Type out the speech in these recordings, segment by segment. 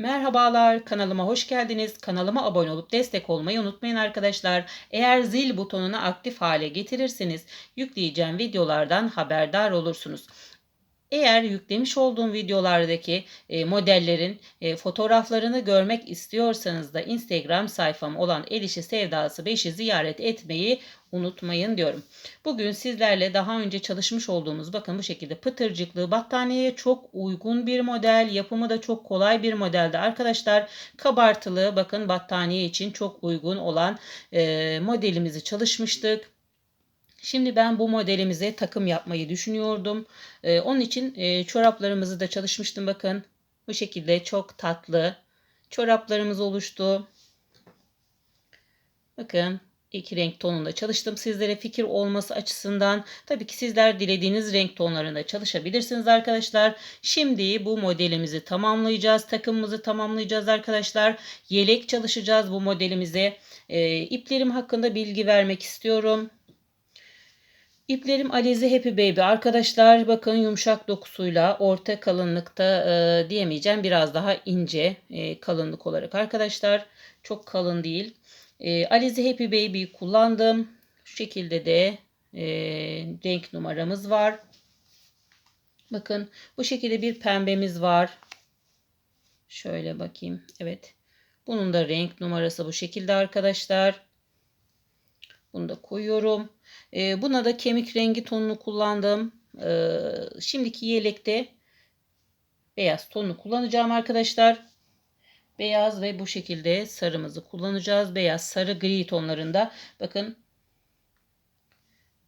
Merhabalar, kanalıma hoş geldiniz. Kanalıma abone olup destek olmayı unutmayın arkadaşlar. Eğer zil butonunu aktif hale getirirseniz yükleyeceğim videolardan haberdar olursunuz. Eğer yüklemiş olduğum videolardaki e, modellerin e, fotoğraflarını görmek istiyorsanız da Instagram sayfam olan El Sevdası 5'i ziyaret etmeyi unutmayın diyorum. Bugün sizlerle daha önce çalışmış olduğumuz bakın bu şekilde pıtırcıklı battaniyeye çok uygun bir model. Yapımı da çok kolay bir modelde arkadaşlar. Kabartılı bakın battaniye için çok uygun olan e, modelimizi çalışmıştık. Şimdi ben bu modelimize takım yapmayı düşünüyordum. Ee, onun için e, çoraplarımızı da çalışmıştım bakın. Bu şekilde çok tatlı çoraplarımız oluştu. Bakın iki renk tonunda çalıştım. Sizlere fikir olması açısından tabii ki sizler dilediğiniz renk tonlarında çalışabilirsiniz arkadaşlar. Şimdi bu modelimizi tamamlayacağız. Takımımızı tamamlayacağız arkadaşlar. Yelek çalışacağız bu modelimize. E, iplerim hakkında bilgi vermek istiyorum. İplerim Alize Happy Baby. Arkadaşlar bakın yumuşak dokusuyla orta kalınlıkta e, diyemeyeceğim. Biraz daha ince e, kalınlık olarak arkadaşlar. Çok kalın değil. E, Alize Happy Baby kullandım. Şu şekilde de e, renk numaramız var. Bakın bu şekilde bir pembemiz var. Şöyle bakayım. Evet. Bunun da renk numarası bu şekilde arkadaşlar. Bunu da koyuyorum. E, buna da kemik rengi tonunu kullandım. E, şimdiki yelekte beyaz tonunu kullanacağım arkadaşlar. Beyaz ve bu şekilde sarımızı kullanacağız. Beyaz, sarı, gri tonlarında. Bakın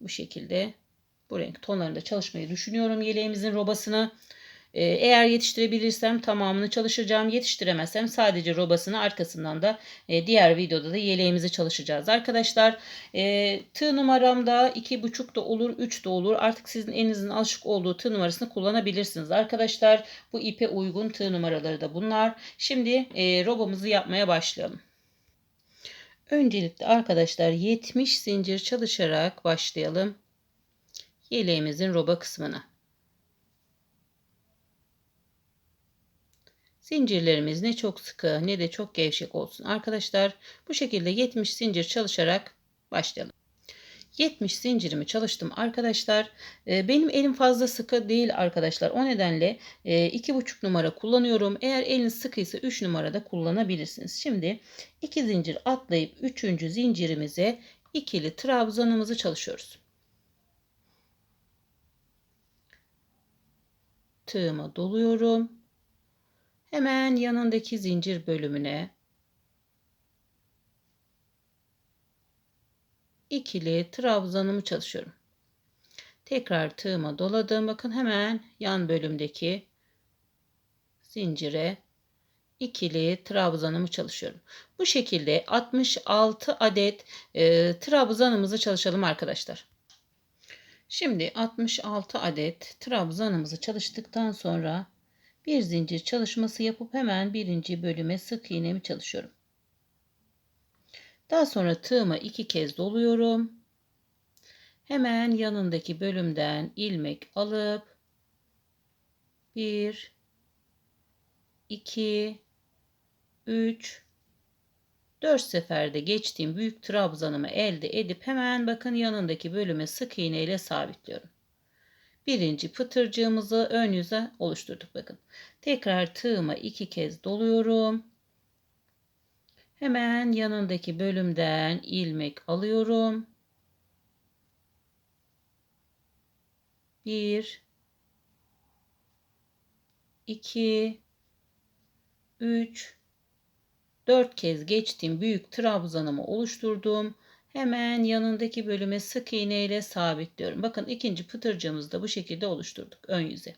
bu şekilde bu renk tonlarında çalışmayı düşünüyorum yeleğimizin robasını. Ee, eğer yetiştirebilirsem tamamını çalışacağım. Yetiştiremezsem sadece robasını arkasından da e, diğer videoda da yeleğimizi çalışacağız. Arkadaşlar e, tığ numaramda 2,5 da olur 3 de olur. Artık sizin elinizin alışık olduğu tığ numarasını kullanabilirsiniz. Arkadaşlar bu ipe uygun tığ numaraları da bunlar. Şimdi e, robamızı yapmaya başlayalım. Öncelikle arkadaşlar 70 zincir çalışarak başlayalım. Yeleğimizin roba kısmına. Zincirlerimiz ne çok sıkı ne de çok gevşek olsun. Arkadaşlar bu şekilde 70 zincir çalışarak başlayalım. 70 zincirimi çalıştım arkadaşlar. Ee, benim elim fazla sıkı değil arkadaşlar. O nedenle 2,5 e, numara kullanıyorum. Eğer eliniz sıkıysa 3 numarada kullanabilirsiniz. Şimdi 2 zincir atlayıp 3. zincirimize ikili trabzanımızı çalışıyoruz. Tığıma doluyorum. Hemen yanındaki zincir bölümüne ikili trabzanımı çalışıyorum. Tekrar tığıma doladım. Bakın hemen yan bölümdeki zincire ikili trabzanımı çalışıyorum. Bu şekilde 66 adet e, trabzanımızı çalışalım arkadaşlar. Şimdi 66 adet trabzanımızı çalıştıktan sonra bir zincir çalışması yapıp hemen birinci bölüme sık iğnemi çalışıyorum. Daha sonra tığıma iki kez doluyorum. Hemen yanındaki bölümden ilmek alıp 1 2 3 4 seferde geçtiğim büyük trabzanımı elde edip hemen bakın yanındaki bölüme sık iğne ile sabitliyorum birinci pıtırcığımızı ön yüze oluşturduk. Bakın tekrar tığıma iki kez doluyorum. Hemen yanındaki bölümden ilmek alıyorum. Bir, iki, üç, dört kez geçtiğim büyük trabzanımı oluşturdum. Hemen yanındaki bölüme sık iğne ile sabitliyorum. Bakın ikinci pıtırcığımızı da bu şekilde oluşturduk ön yüze.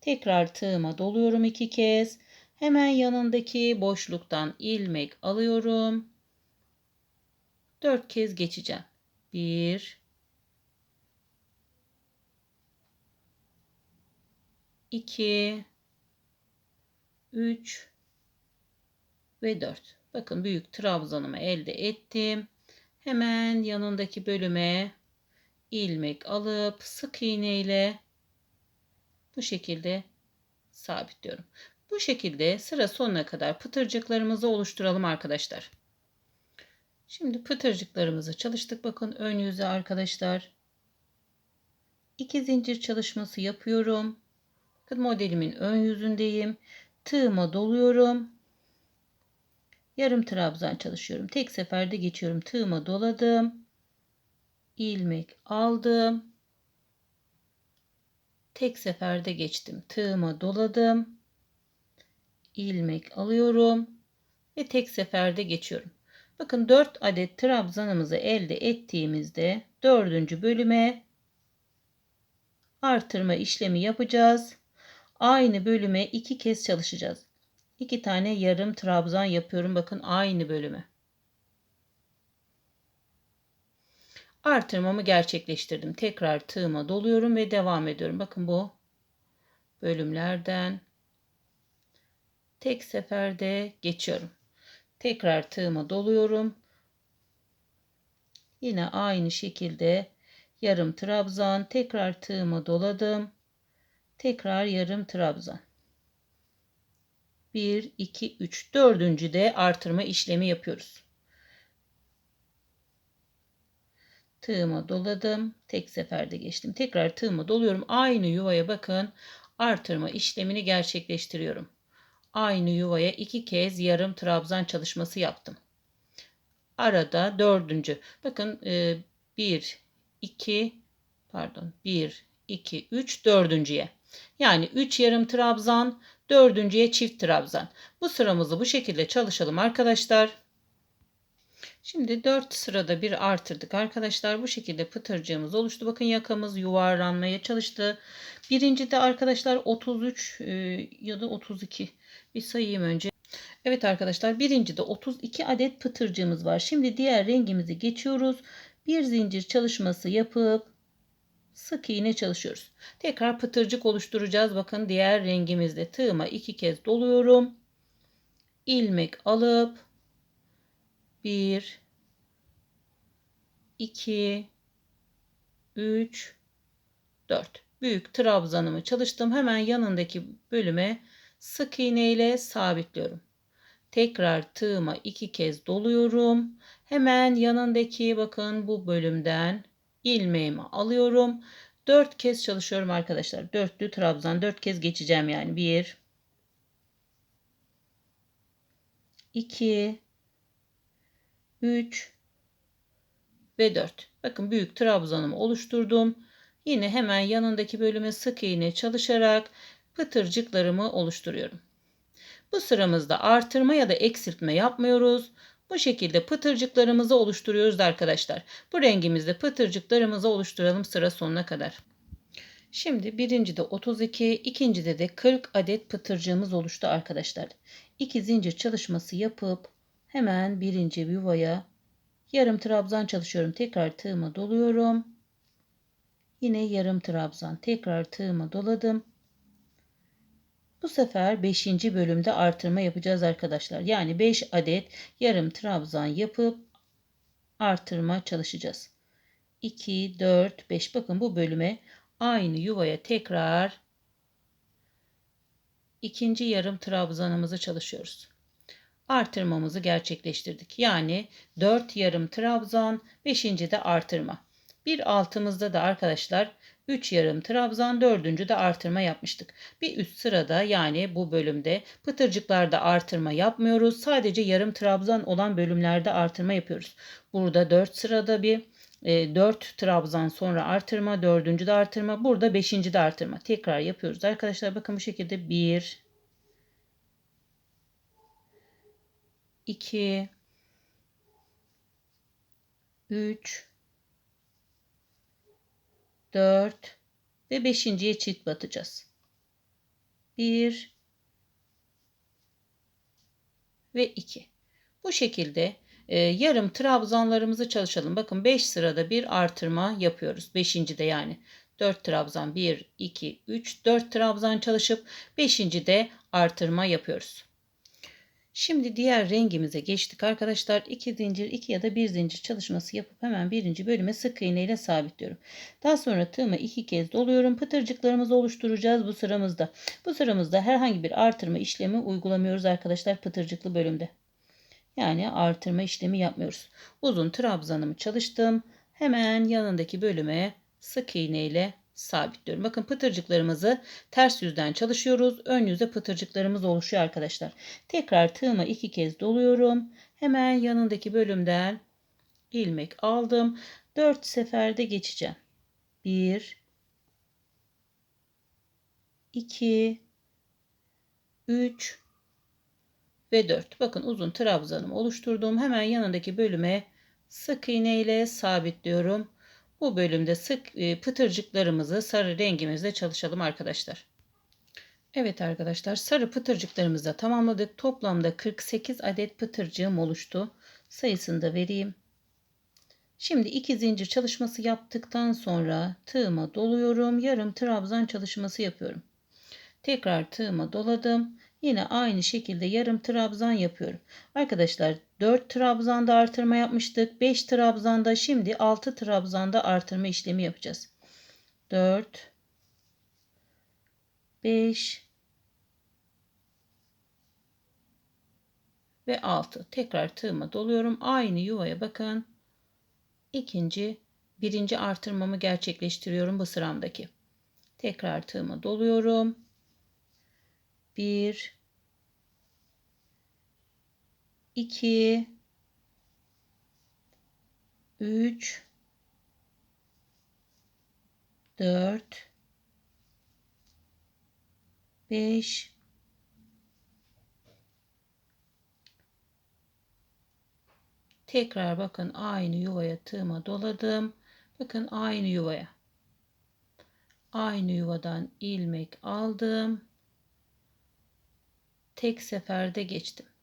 Tekrar tığıma doluyorum iki kez. Hemen yanındaki boşluktan ilmek alıyorum. Dört kez geçeceğim. Bir, iki, üç ve dört. Bakın büyük trabzanımı elde ettim. Hemen yanındaki bölüme ilmek alıp sık iğne ile bu şekilde sabitliyorum. Bu şekilde sıra sonuna kadar pıtırcıklarımızı oluşturalım arkadaşlar. Şimdi pıtırcıklarımızı çalıştık. Bakın ön yüze arkadaşlar. İki zincir çalışması yapıyorum. Bakın modelimin ön yüzündeyim. Tığıma doluyorum. Yarım trabzan çalışıyorum. Tek seferde geçiyorum. Tığıma doladım. ilmek aldım. Tek seferde geçtim. Tığıma doladım. ilmek alıyorum ve tek seferde geçiyorum. Bakın 4 adet trabzanımızı elde ettiğimizde 4. bölüme artırma işlemi yapacağız. Aynı bölüme iki kez çalışacağız. İki tane yarım trabzan yapıyorum. Bakın aynı bölüme. Artırmamı gerçekleştirdim. Tekrar tığıma doluyorum ve devam ediyorum. Bakın bu bölümlerden tek seferde geçiyorum. Tekrar tığıma doluyorum. Yine aynı şekilde yarım trabzan, tekrar tığıma doladım. Tekrar yarım trabzan. 1 2 3 dördüncü de artırma işlemi yapıyoruz. Tığıma doladım. Tek seferde geçtim. Tekrar tığıma doluyorum. Aynı yuvaya bakın. Artırma işlemini gerçekleştiriyorum. Aynı yuvaya iki kez yarım trabzan çalışması yaptım. Arada dördüncü. Bakın e, bir, iki, pardon bir, iki, üç dördüncüye. Yani üç yarım trabzan, dördüncüye çift trabzan. Bu sıramızı bu şekilde çalışalım arkadaşlar. Şimdi 4 sırada bir artırdık arkadaşlar. Bu şekilde pıtırcığımız oluştu. Bakın yakamız yuvarlanmaya çalıştı. Birinci de arkadaşlar 33 e, ya da 32. Bir sayayım önce. Evet arkadaşlar birinci de 32 adet pıtırcığımız var. Şimdi diğer rengimizi geçiyoruz. Bir zincir çalışması yapıp sık iğne çalışıyoruz. Tekrar pıtırcık oluşturacağız. Bakın diğer rengimizde tığıma iki kez doluyorum. ilmek alıp 1 2 3 4 büyük trabzanımı çalıştım. Hemen yanındaki bölüme sık iğne ile sabitliyorum. Tekrar tığıma iki kez doluyorum. Hemen yanındaki bakın bu bölümden ilmeğimi alıyorum. 4 kez çalışıyorum arkadaşlar. Dörtlü trabzan 4 kez geçeceğim yani. 1 2 3 ve 4. Bakın büyük trabzanımı oluşturdum. Yine hemen yanındaki bölüme sık iğne çalışarak pıtırcıklarımı oluşturuyorum. Bu sıramızda artırma ya da eksiltme yapmıyoruz. Bu şekilde pıtırcıklarımızı oluşturuyoruz arkadaşlar. Bu rengimizde pıtırcıklarımızı oluşturalım sıra sonuna kadar. Şimdi birincide 32, ikincide de 40 adet pıtırcığımız oluştu arkadaşlar. İki zincir çalışması yapıp hemen birinci yuvaya yarım trabzan çalışıyorum. Tekrar tığıma doluyorum. Yine yarım trabzan. Tekrar tığıma doladım. Bu sefer 5. bölümde artırma yapacağız arkadaşlar. Yani 5 adet yarım trabzan yapıp artırma çalışacağız. 2, 4, 5. Bakın bu bölüme aynı yuvaya tekrar ikinci yarım trabzanımızı çalışıyoruz. Artırmamızı gerçekleştirdik. Yani 4 yarım trabzan, 5. de artırma. Bir altımızda da arkadaşlar 3 yarım trabzan, 4. de artırma yapmıştık. Bir üst sırada yani bu bölümde pıtırcıklarda artırma yapmıyoruz. Sadece yarım trabzan olan bölümlerde artırma yapıyoruz. Burada 4 sırada bir 4 e, trabzan sonra artırma, 4. de artırma, burada 5. de artırma. Tekrar yapıyoruz. Arkadaşlar bakın bu şekilde 1 2 3 4 ve 5.ye çift batacağız. 1 ve 2. Bu şekilde e, yarım trabzanlarımızı çalışalım. Bakın 5 sırada bir artırma yapıyoruz. 5. de yani 4 trabzan 1 2 3 4 trabzan çalışıp 5. de artırma yapıyoruz. Şimdi diğer rengimize geçtik arkadaşlar. 2 zincir 2 ya da 1 zincir çalışması yapıp hemen birinci bölüme sık iğne ile sabitliyorum. Daha sonra tığımı iki kez doluyorum. Pıtırcıklarımızı oluşturacağız bu sıramızda. Bu sıramızda herhangi bir artırma işlemi uygulamıyoruz arkadaşlar pıtırcıklı bölümde. Yani artırma işlemi yapmıyoruz. Uzun trabzanımı çalıştım. Hemen yanındaki bölüme sık iğne ile sabitliyorum. Bakın pıtırcıklarımızı ters yüzden çalışıyoruz. Ön yüzde pıtırcıklarımız oluşuyor arkadaşlar. Tekrar tığıma iki kez doluyorum. Hemen yanındaki bölümden ilmek aldım. Dört seferde geçeceğim. Bir, iki, üç ve dört. Bakın uzun trabzanımı oluşturduğum hemen yanındaki bölüme sık iğne ile sabitliyorum. Bu bölümde sık e, pıtırcıklarımızı sarı rengimizle çalışalım arkadaşlar. Evet arkadaşlar sarı pıtırcıklarımızı tamamladık. Toplamda 48 adet pıtırcığım oluştu. Sayısını da vereyim. Şimdi iki zincir çalışması yaptıktan sonra tığıma doluyorum. Yarım trabzan çalışması yapıyorum. Tekrar tığıma doladım. Yine aynı şekilde yarım trabzan yapıyorum. Arkadaşlar 4 trabzanda artırma yapmıştık. 5 trabzanda şimdi 6 trabzanda artırma işlemi yapacağız. 4 5 ve 6. Tekrar tığıma doluyorum. Aynı yuvaya bakın. İkinci, birinci artırmamı gerçekleştiriyorum bu sıramdaki. Tekrar tığıma doluyorum. 1 2 3 4 5 Tekrar bakın aynı yuvaya tığıma doladım. Bakın aynı yuvaya. Aynı yuvadan ilmek aldım tek seferde geçtim.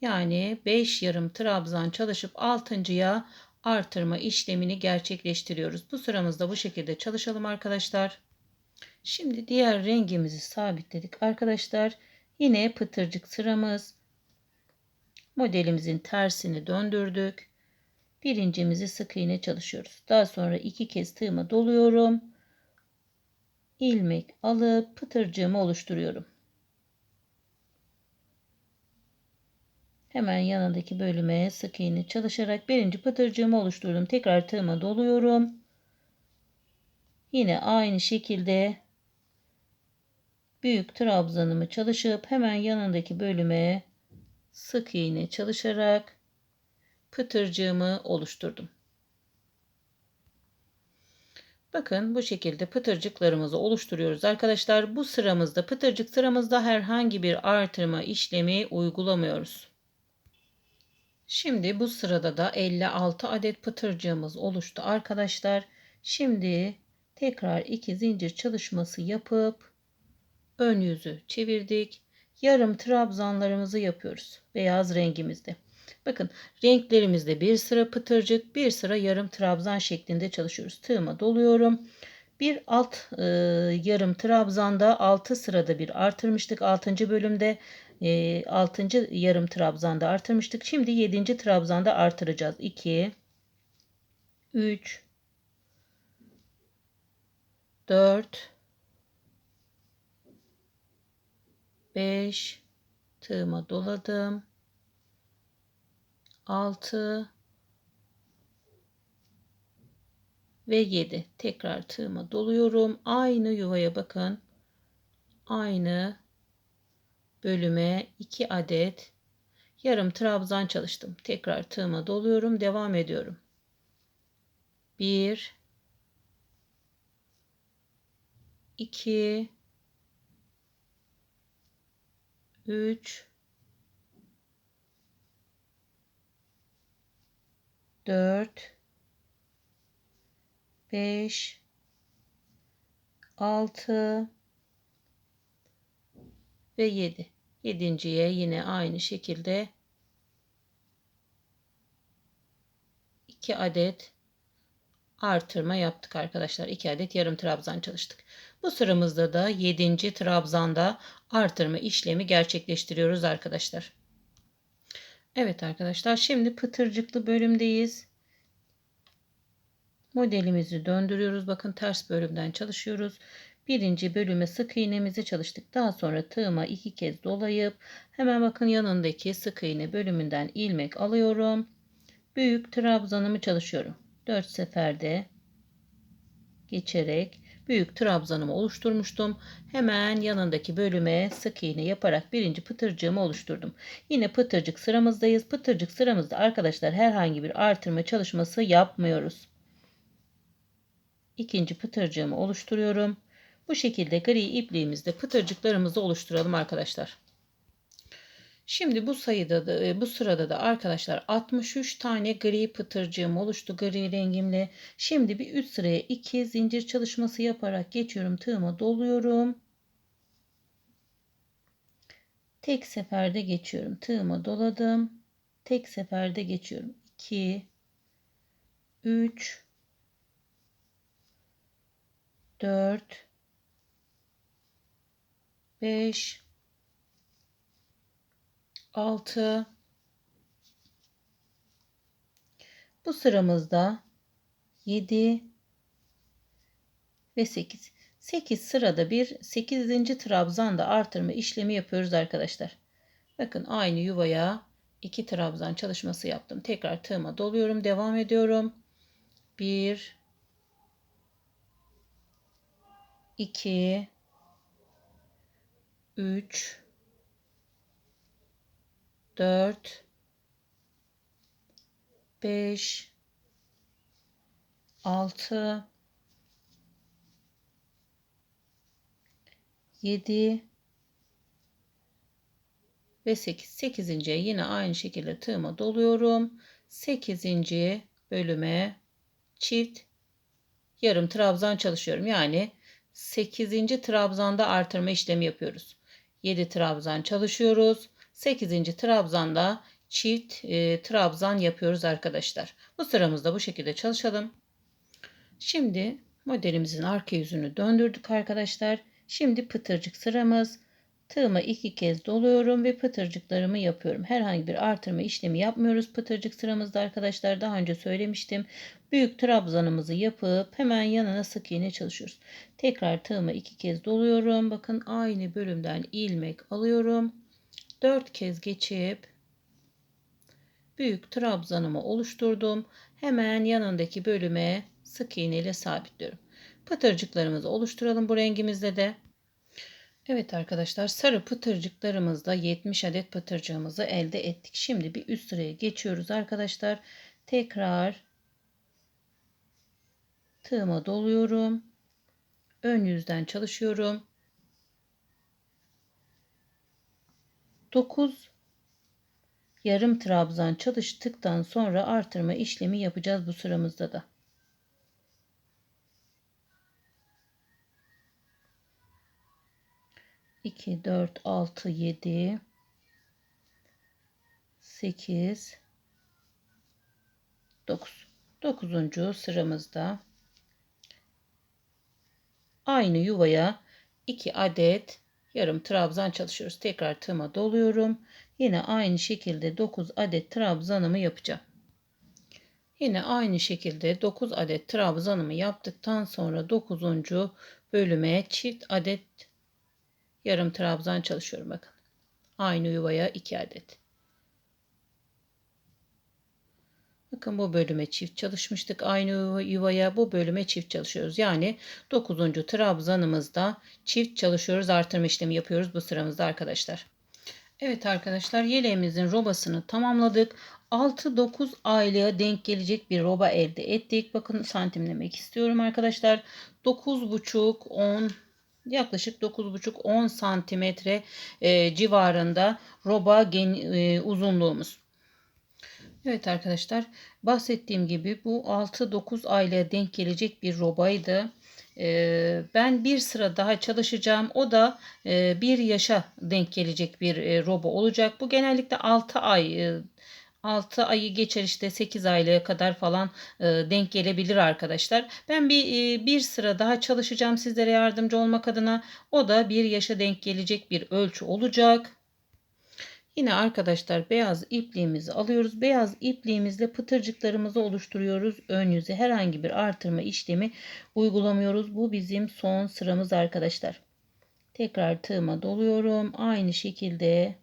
Yani 5 yarım trabzan çalışıp 6.ya artırma işlemini gerçekleştiriyoruz. Bu sıramızda bu şekilde çalışalım arkadaşlar. Şimdi diğer rengimizi sabitledik arkadaşlar. Yine pıtırcık sıramız. Modelimizin tersini döndürdük. Birincimizi sık iğne çalışıyoruz. Daha sonra iki kez tığıma doluyorum. ilmek alıp pıtırcığımı oluşturuyorum. Hemen yanındaki bölüme sık iğne çalışarak birinci pıtırcığımı oluşturdum. Tekrar tığıma doluyorum. Yine aynı şekilde büyük trabzanımı çalışıp hemen yanındaki bölüme sık iğne çalışarak pıtırcığımı oluşturdum. Bakın bu şekilde pıtırcıklarımızı oluşturuyoruz arkadaşlar. Bu sıramızda pıtırcık sıramızda herhangi bir artırma işlemi uygulamıyoruz. Şimdi bu sırada da 56 adet pıtırcığımız oluştu arkadaşlar. Şimdi tekrar iki zincir çalışması yapıp ön yüzü çevirdik. Yarım trabzanlarımızı yapıyoruz. Beyaz rengimizde. Bakın renklerimizde bir sıra pıtırcık bir sıra yarım trabzan şeklinde çalışıyoruz. Tığıma doluyorum. Bir alt e, yarım trabzanda 6 sırada bir artırmıştık. 6. bölümde e, 6. yarım trabzanda artırmıştık. Şimdi 7. trabzanda artıracağız. 2 3 4 5 tığıma doladım. 6 ve 7 tekrar tığıma doluyorum. Aynı yuvaya bakın. Aynı bölüme 2 adet yarım trabzan çalıştım. Tekrar tığıma doluyorum. Devam ediyorum. 1 2 3 4 5 6 ve 7. Yedinciye yine aynı şekilde 2 adet artırma yaptık arkadaşlar. 2 adet yarım trabzan çalıştık. Bu sıramızda da 7. trabzanda artırma işlemi gerçekleştiriyoruz arkadaşlar. Evet arkadaşlar şimdi pıtırcıklı bölümdeyiz. Modelimizi döndürüyoruz. Bakın ters bölümden çalışıyoruz. Birinci bölüme sık iğnemizi çalıştık. Daha sonra tığıma iki kez dolayıp hemen bakın yanındaki sık iğne bölümünden ilmek alıyorum. Büyük trabzanımı çalışıyorum. 4 seferde geçerek büyük trabzanımı oluşturmuştum. Hemen yanındaki bölüme sık iğne yaparak birinci pıtırcığımı oluşturdum. Yine pıtırcık sıramızdayız. Pıtırcık sıramızda arkadaşlar herhangi bir artırma çalışması yapmıyoruz. İkinci pıtırcığımı oluşturuyorum. Bu şekilde gri ipliğimizde pıtırcıklarımızı oluşturalım arkadaşlar. Şimdi bu sayıda da e, bu sırada da arkadaşlar 63 tane gri pıtırcığım oluştu gri rengimle. Şimdi bir üst sıraya 2 zincir çalışması yaparak geçiyorum. Tığıma doluyorum. Tek seferde geçiyorum. Tığıma doladım. Tek seferde geçiyorum. 2 3 4 5 6 Bu sıramızda 7 ve 8. 8 sırada bir 8. trabzan da artırma işlemi yapıyoruz arkadaşlar. Bakın aynı yuvaya 2 trabzan çalışması yaptım. Tekrar tığıma doluyorum. Devam ediyorum. 1 2 3 4 5 6 7 ve 8. 8. yine aynı şekilde tığıma doluyorum. 8. bölüme çift yarım trabzan çalışıyorum. Yani 8. trabzanda artırma işlemi yapıyoruz. 7 trabzan çalışıyoruz. 8. trabzanda çift e, trabzan yapıyoruz arkadaşlar. Bu sıramızda bu şekilde çalışalım. Şimdi modelimizin arka yüzünü döndürdük arkadaşlar. Şimdi pıtırcık sıramız. Tığıma iki kez doluyorum ve pıtırcıklarımı yapıyorum. Herhangi bir artırma işlemi yapmıyoruz pıtırcık sıramızda arkadaşlar. Daha önce söylemiştim. Büyük trabzanımızı yapıp hemen yanına sık iğne çalışıyoruz. Tekrar tığıma iki kez doluyorum. Bakın aynı bölümden ilmek alıyorum. 4 kez geçip büyük trabzanımı oluşturdum. Hemen yanındaki bölüme sık iğne ile sabitliyorum. Pıtırcıklarımızı oluşturalım bu rengimizde de. Evet arkadaşlar sarı pıtırcıklarımızda 70 adet pıtırcığımızı elde ettik. Şimdi bir üst sıraya geçiyoruz arkadaşlar. Tekrar tığıma doluyorum. Ön yüzden çalışıyorum. 9 yarım trabzan çalıştıktan sonra artırma işlemi yapacağız bu sıramızda da. İki, dört, altı, yedi, sekiz, dokuz. Dokuzuncu sıramızda aynı yuvaya iki adet yarım trabzan çalışıyoruz. Tekrar tığıma doluyorum. Yine aynı şekilde 9 adet trabzanımı yapacağım. Yine aynı şekilde 9 adet trabzanımı yaptıktan sonra 9. bölüme çift adet yarım trabzan çalışıyorum bakın. Aynı yuvaya 2 adet. Bakın bu bölüme çift çalışmıştık. Aynı yuvaya bu bölüme çift çalışıyoruz. Yani 9. trabzanımızda çift çalışıyoruz. Artırma işlemi yapıyoruz bu sıramızda arkadaşlar. Evet arkadaşlar yeleğimizin robasını tamamladık. 6-9 aylaya denk gelecek bir roba elde ettik. Bakın santimlemek istiyorum arkadaşlar. 9,5-10 yaklaşık 9,5-10 santimetre e, civarında roba gen, e, uzunluğumuz. Evet arkadaşlar bahsettiğim gibi bu 6-9 aileye denk gelecek bir robaydı. Ee, ben bir sıra daha çalışacağım. O da e, bir yaşa denk gelecek bir e, roba olacak. Bu genellikle 6 ay 6 e, ayı geçer işte 8 aylaya kadar falan denk gelebilir arkadaşlar. Ben bir bir sıra daha çalışacağım sizlere yardımcı olmak adına. O da bir yaşa denk gelecek bir ölçü olacak. Yine arkadaşlar beyaz ipliğimizi alıyoruz. Beyaz ipliğimizle pıtırcıklarımızı oluşturuyoruz. Ön yüze herhangi bir artırma işlemi uygulamıyoruz. Bu bizim son sıramız arkadaşlar. Tekrar tığıma doluyorum. Aynı şekilde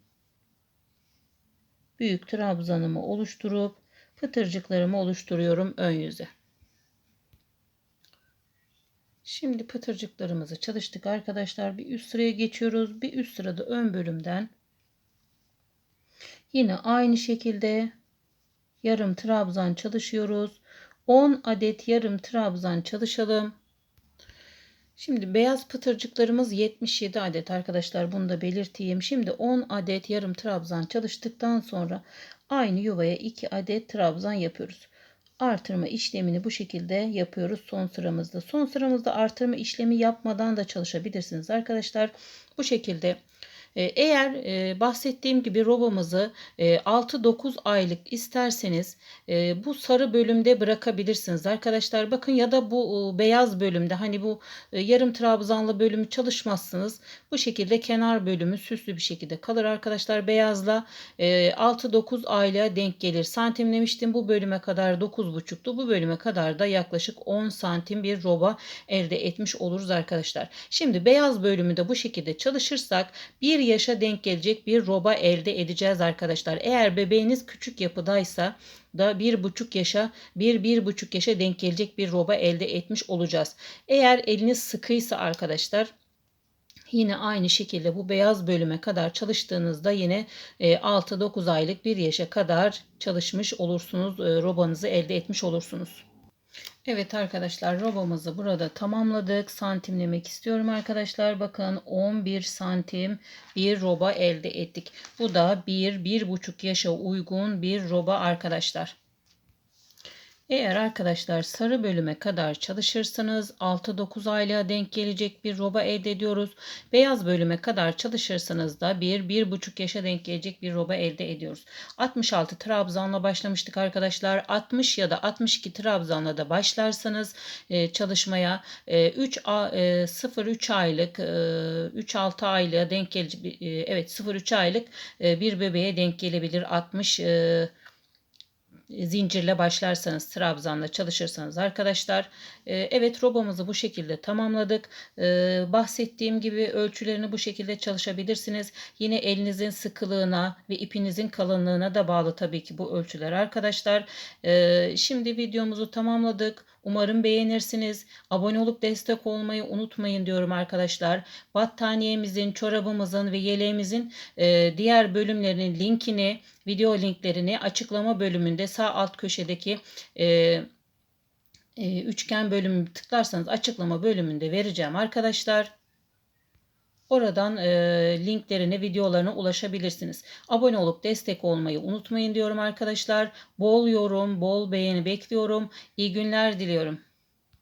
büyük trabzanımı oluşturup pıtırcıklarımı oluşturuyorum ön yüze. Şimdi pıtırcıklarımızı çalıştık arkadaşlar. Bir üst sıraya geçiyoruz. Bir üst sırada ön bölümden yine aynı şekilde yarım trabzan çalışıyoruz. 10 adet yarım trabzan çalışalım. Şimdi beyaz pıtırcıklarımız 77 adet arkadaşlar bunu da belirteyim. Şimdi 10 adet yarım trabzan çalıştıktan sonra aynı yuvaya 2 adet trabzan yapıyoruz. Artırma işlemini bu şekilde yapıyoruz son sıramızda. Son sıramızda artırma işlemi yapmadan da çalışabilirsiniz arkadaşlar. Bu şekilde eğer e, bahsettiğim gibi robamızı 6-9 e, aylık isterseniz bu sarı bölümde bırakabilirsiniz arkadaşlar. Bakın ya da bu beyaz bölümde hani bu yarım trabzanlı bölümü çalışmazsınız. Bu şekilde kenar bölümü süslü bir şekilde kalır arkadaşlar. Beyazla 6-9 aylığa denk gelir. Santimlemiştim bu bölüme kadar 9,5'tu. Bu bölüme kadar da yaklaşık 10 santim bir roba elde etmiş oluruz arkadaşlar. Şimdi beyaz bölümü de bu şekilde çalışırsak bir yaşa denk gelecek bir roba elde edeceğiz arkadaşlar. Eğer bebeğiniz küçük yapıdaysa da bir buçuk yaşa bir bir buçuk yaşa denk gelecek bir roba elde etmiş olacağız. Eğer eliniz sıkıysa arkadaşlar Yine aynı şekilde bu beyaz bölüme kadar çalıştığınızda yine 6-9 e, aylık bir yaşa kadar çalışmış olursunuz. E, robanızı elde etmiş olursunuz. Evet arkadaşlar robamızı burada tamamladık. Santimlemek istiyorum arkadaşlar. Bakın 11 santim bir roba elde ettik. Bu da 1-1,5 yaşa uygun bir roba arkadaşlar. Eğer arkadaşlar sarı bölüme kadar çalışırsanız 6-9 aylığa denk gelecek bir roba elde ediyoruz. Beyaz bölüme kadar çalışırsanız da 1-1,5 yaşa denk gelecek bir roba elde ediyoruz. 66 trabzanla başlamıştık arkadaşlar. 60 ya da 62 trabzanla da başlarsanız e, çalışmaya e, 3 e, 0-3 aylık e, 3-6 aylığa denk gelecek e, evet 0-3 aylık e, bir bebeğe denk gelebilir 60 e, zincirle başlarsanız trabzanla çalışırsanız arkadaşlar e, evet robamızı bu şekilde tamamladık. E, bahsettiğim gibi ölçülerini bu şekilde çalışabilirsiniz. Yine elinizin sıkılığına ve ipinizin kalınlığına da bağlı tabii ki bu ölçüler arkadaşlar. E, şimdi videomuzu tamamladık Umarım beğenirsiniz. Abone olup destek olmayı unutmayın diyorum arkadaşlar. Battaniyemizin, çorabımızın ve yeleğimizin e, diğer bölümlerinin linkini, video linklerini açıklama bölümünde sağ alt köşedeki e, e, üçgen bölümü tıklarsanız açıklama bölümünde vereceğim arkadaşlar. Oradan e, linklerine, videolarına ulaşabilirsiniz. Abone olup destek olmayı unutmayın diyorum arkadaşlar. Bol yorum, bol beğeni bekliyorum. İyi günler diliyorum.